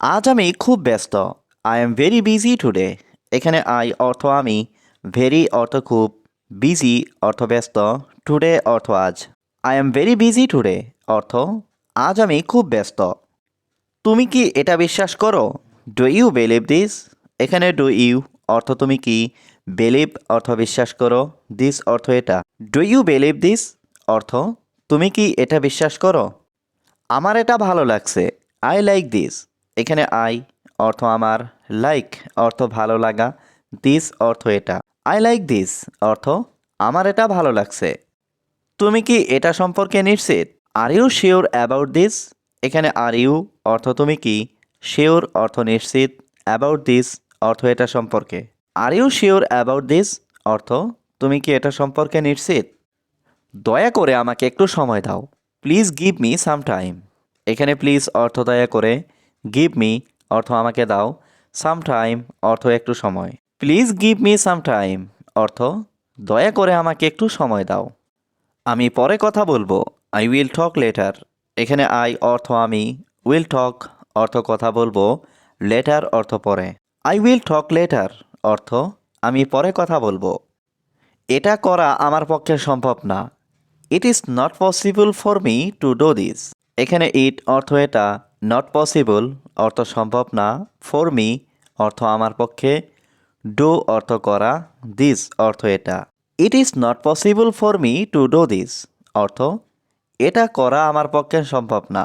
আজ আমি খুব ব্যস্ত। I am very busy today এখানে আই অর্থ আমি ভেরি অর্থ খুব বিজি অর্থ ব্যস্ত টুডে অর্থ আজ। I am very busy today অর্থ আজ আমি খুব ব্যস্ত। তুমি কি এটা বিশ্বাস করো? ডু ইউ বিলিভ দিস এখানে ডু ইউ অর্থ তুমি কি? বিলিভ অর্থ বিশ্বাস করো। দিস অর্থ এটা। ডু ইউ বিলিভ দিস অর্থ তুমি কি এটা বিশ্বাস করো? আমার এটা ভালো লাগছে। আই লাইক দিস এখানে আই অর্থ আমার লাইক অর্থ ভালো লাগা দিস অর্থ এটা। আই লাইক দিস অর্থ আমার এটা ভালো লাগছে। তুমি কি এটা সম্পর্কে নিশ্চিত? Are you sure about this এখানে আর ইউ অর্থ তুমি কি? শিওর অর্থ নিশ্চিত অ্যাবাউট দিস অর্থ এটা সম্পর্কে। Are you sure about this অর্থ তুমি কি এটা সম্পর্কে নিশ্চিত? দয়া করে আমাকে একটু সময় দাও। Please give me some time এখানে প্লিজ অর্থ দয়া করে গিভ মি অর্থ আমাকে দাও। সাম টাইম অর্থ একটু সময়। Please give me some time অর্থ দয়া করে আমাকে একটু সময় দাও। আমি পরে কথা বলব। আই উইল টক লেটার এখানে আই অর্থ আমি। উইল টক অর্থ কথা বলব। লেটার অর্থ পরে। আই উইল টক লেটার অর্থ আমি পরে কথা বলব। এটা করা আমার পক্ষে সম্ভব না। It is not possible for me to do this এখানে ইট অর্থ এটা। নট পসিবল অর্থ সম্ভব না ফর মি অর্থ আমার পক্ষে ডু অর্থ করা দিস অর্থ এটা। It is not possible for me to do this অর্থ, এটা করা আমার পক্ষে সম্ভব না।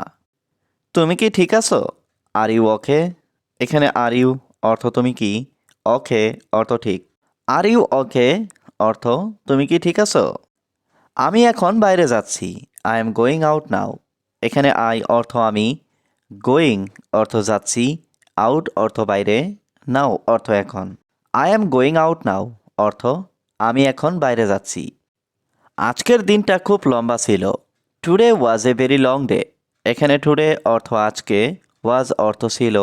তুমি কি ঠিক আছো? আর ইউ ওকে এখানে আর ইউ অর্থ তুমি কি? ওকে অর্থ ঠিক। আর ইউ ওকে অর্থ, তুমি কি ঠিক আছো? আমি এখন বাইরে যাচ্ছি। I am going out now এখানে আই অর্থ আমি। গোয়িং অর্থ যাচ্ছি আউট অর্থ বাইরে নাও অর্থ এখন। I am going out now অর্থ আমি এখন বাইরে যাচ্ছি। আজকের দিনটা খুব লম্বা ছিল। Today was a very long day এখানে টুডে অর্থ আজকে ওয়াজ অর্থ ছিল।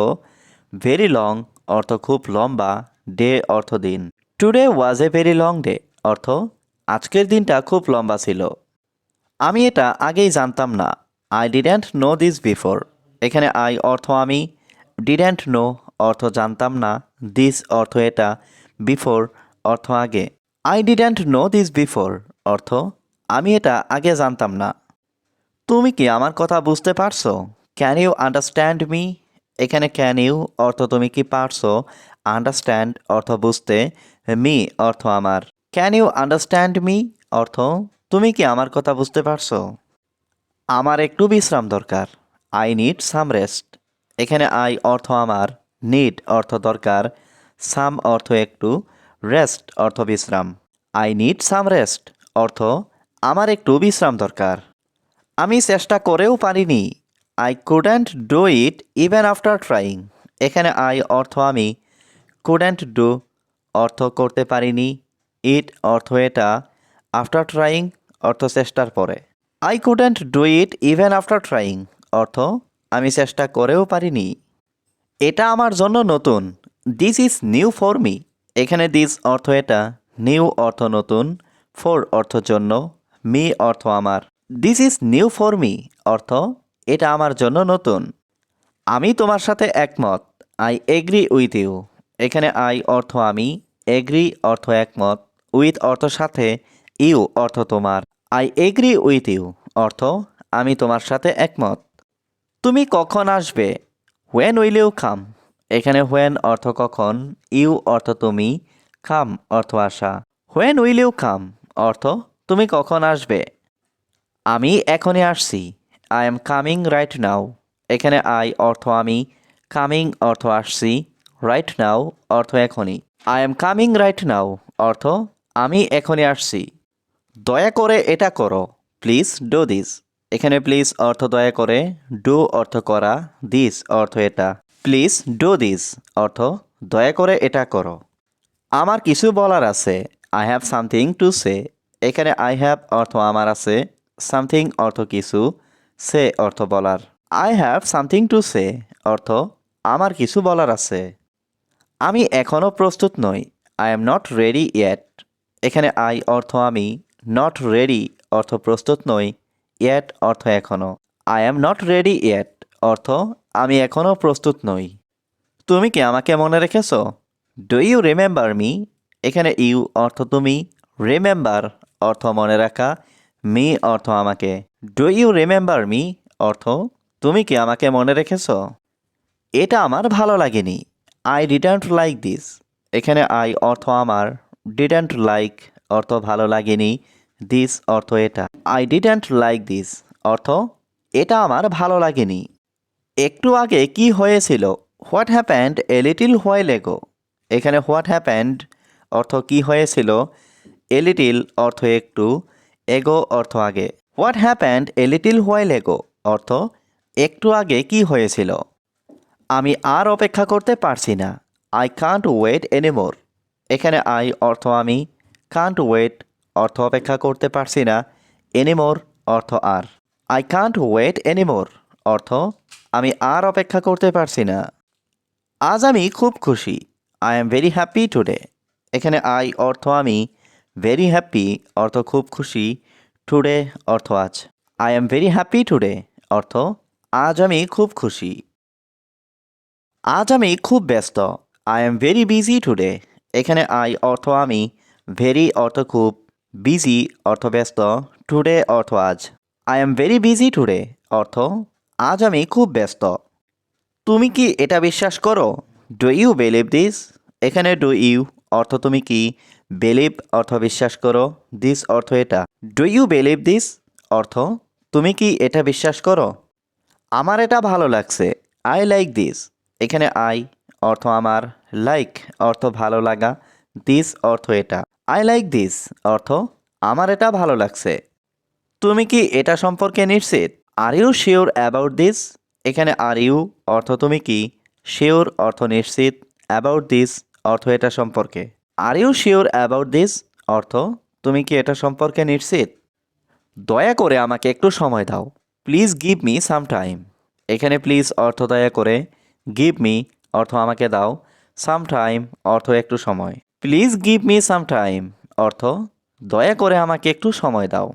ভেরি লং অর্থ খুব লম্বা ডে অর্থ দিন। Today was a very long day অর্থ আজকের দিনটা খুব লম্বা ছিল। আমি এটা আগেই জানতাম না। I didn't know this before এখানে আই অর্থ আমি। ডিডেন্ট নো অর্থ জানতাম না। দিস অর্থ এটা। বিফোর অর্থ আগে। I didn't know this before অর্থ আমি এটা আগে জানতাম না। তুমি কি আমার কথা বুঝতে পারছ? ক্যান ইউ আন্ডারস্ট্যান্ড মি এখানে ক্যান ইউ অর্থ তুমি কি পারছ? আন্ডারস্ট্যান্ড অর্থ বুঝতে। মি অর্থ আমার। ক্যান ইউ আন্ডারস্ট্যান্ড মি অর্থ তুমি কি আমার কথা বুঝতে পারছ? আমার একটু বিশ্রাম দরকার। আই নিড সাম রেস্ট এখানে আই অর্থ আমার নিড অর্থ দরকার সাম অর্থ একটু রেস্ট অর্থ বিশ্রাম। আই নিড সাম রেস্ট অর্থ আমার একটু বিশ্রাম দরকার। আমি চেষ্টা করেও পারিনি। I couldn't do it even after trying এখানে আই অর্থ আমি। কুডেন্ট ডু অর্থ করতে পারিনি। ইট অর্থ এটা। আফটার ট্রাইং অর্থ চেষ্টার পরে। I couldn't do it even after trying অর্থ, আমি চেষ্টা করেও পারিনি। এটা আমার জন্য নতুন। This is new for me এখানে দিস অর্থ এটা। নিউ অর্থ নতুন। ফর অর্থ জন্য। মি অর্থ আমার। This is new for me অর্থ, এটা আমার জন্য নতুন। আমি তোমার সাথে একমত। আই এগ্রি উইথ ইউ এখানে আই অর্থ আমি। এগ্রি অর্থ একমত। উইথ অর্থ সাথে। ইউ অর্থ তোমার। আই এগ্রি উইথ ইউ অর্থ, আমি তোমার সাথে একমত। তুমি কখন আসবে? হোয়েন উইল ইউ কাম এখানে হোয়েন অর্থ কখন ইউ অর্থ তুমি কাম অর্থ আসা হোয়েন উইল ইউ কাম অর্থ তুমি কখন আসবে? আমি এখনই আসছি I am coming right now এখানে আই অর্থ আমি কামিং অর্থ আসছি রাইট নাও অর্থ এখনই I am coming right now অর্থ আমি এখনই আসছি দয়া করে এটা করো প্লিজ ডু দিস এখানে প্লিজ অর্থ দয়া করে ডু অর্থ করা দিস অর্থ এটা। প্লিজ ডু দিস অর্থ দয়া করে এটা করো। আমার কিছু বলার আছে I have something to say এখানে আই হ্যাভ অর্থ আমার আছে সামথিং অর্থ কিছু সে অর্থ বলার। I have something to say অর্থ আমার কিছু বলার আছে। আমি এখনও প্রস্তুত নই I am not ready yet এখানে আই অর্থ আমি নট রেডি অর্থ প্রস্তুত নই। ইয়েট অর্থ এখনও I am not ready yet অর্থ, আমি এখনও প্রস্তুত নই। তুমি কি আমাকে মনে রেখেছ? ডু ইউ রিমেম্বার মি এখানে ইউ অর্থ তুমি। রিমেম্বার অর্থ মনে রাখা। মি অর্থ আমাকে। ডু ইউ রিমেম্বার মি অর্থ, তুমি কি আমাকে মনে রেখেছ? এটা আমার ভালো লাগেনি। আই ডিডন্ট লাইক দিস এখানে আই অর্থ আমার। ডিডন্ট লাইক অর্থ ভালো লাগেনি। দিস অর্থ এটা। আই ডিডন্ট লাইক দিস অর্থ, এটা আমার ভালো লাগেনি। একটু আগে কি হয়েছিল? What happened a little while ago এখানে হোয়াট হ্যাপ্যান্ড অর্থ কি হয়েছিল? এ লিটিল অর্থ একটু এগো অর্থ আগে। What happened a little while ago অর্থ, একটু আগে কি হয়েছিল? আমি আর অপেক্ষা করতে পারছি না। আই কান্ট ওয়েট এনিমোর এখানে আই অর্থ আমি। কান্ট ওয়েট অর্থ অপেক্ষা করতে পারছি না। এনিমোর অর্থ আর। আই কান্ট ওয়েট এনিমোর অর্থ আমি আর অপেক্ষা করতে পারছি না। আজ আমি খুব খুশি। I am very happy today এখানে আই অর্থ আমি ভেরি হ্যাপি অর্থ খুব খুশি। টুডে অর্থ আজ। I am very happy today অর্থ আজ আমি খুব খুশি। আজ আমি খুব ব্যস্ত। I am very busy today এখানে আই অর্থ আমি ভেরি অর্থ খুব বিজি অর্থ ব্যস্ত টুডে অর্থ আজ। I am very busy today অর্থ আজ আমি খুব ব্যস্ত। তুমি কি এটা বিশ্বাস করো? ডু ইউ বিলিভ দিস এখানে ডু ইউ অর্থ তুমি কি? বিলিভ অর্থ বিশ্বাস করো। দিস অর্থ এটা। ডু ইউ বিলিভ দিস অর্থ তুমি কি এটা বিশ্বাস করো? আমার এটা ভালো লাগছে। আই লাইক দিস এখানে আই অর্থ আমার। লাইক অর্থ ভালো লাগা। দিস অর্থ এটা। আই লাইক দিস অর্থ, আমার এটা ভালো লাগছে। তুমি কি এটা সম্পর্কে নিশ্চিত? Are you sure about this এখানে আর ইউ অর্থ তুমি কি? শিওর অর্থ নিশ্চিত। অ্যাবাউট দিস অর্থ এটা সম্পর্কে। Are you sure about this অর্থ, তুমি কি এটা সম্পর্কে নিশ্চিত? দয়া করে আমাকে একটু সময় দাও। Please give me some time এখানে প্লিজ অর্থ দয়া করে। গিভ মি অর্থ আমাকে দাও। সাম টাইম অর্থ একটু সময়। Please give me some time অর্থ, দয়া করে আমাকে একটু সময় দাও।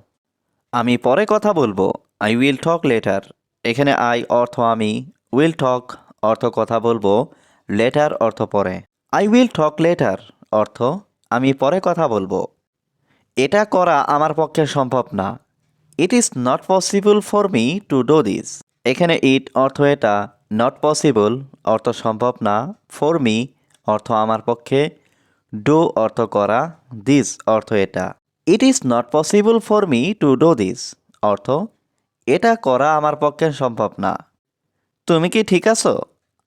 আমি পরে কথা বলব। আই উইল টক লেটার এখানে আই অর্থ আমি। উইল টক অর্থ কথা বলব। লেটার অর্থ পরে। আই উইল টক লেটার অর্থ, আমি পরে কথা বলব। এটা করা আমার পক্ষে সম্ভব না। It is not possible for me to do this এখানে ইট অর্থ এটা। নট পসিবল অর্থ সম্ভব না। ফর মি অর্থ আমার পক্ষে ডু অর্থ করা, দিস অর্থ এটা। It is not possible for me to do this অর্থ, এটা করা আমার পক্ষে সম্ভব না। তুমি কি ঠিক আছো?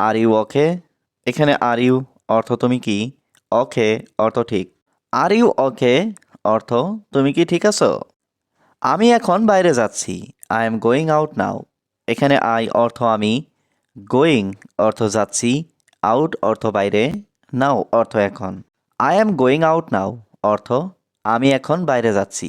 আর ইউ ওকে এখানে আর ইউ অর্থ তুমি কি? ওকে অর্থ ঠিক। আর ইউ ওকে অর্থ, তুমি কি ঠিক আছো? আমি এখন বাইরে যাচ্ছি। I am going out now এখানে আই অর্থ আমি। গোয়িং অর্থ যাচ্ছি। আউট অর্থ বাইরে। নাও অর্থ এখন। I am going out now অর্থ আমি এখন বাইরে যাচ্ছি।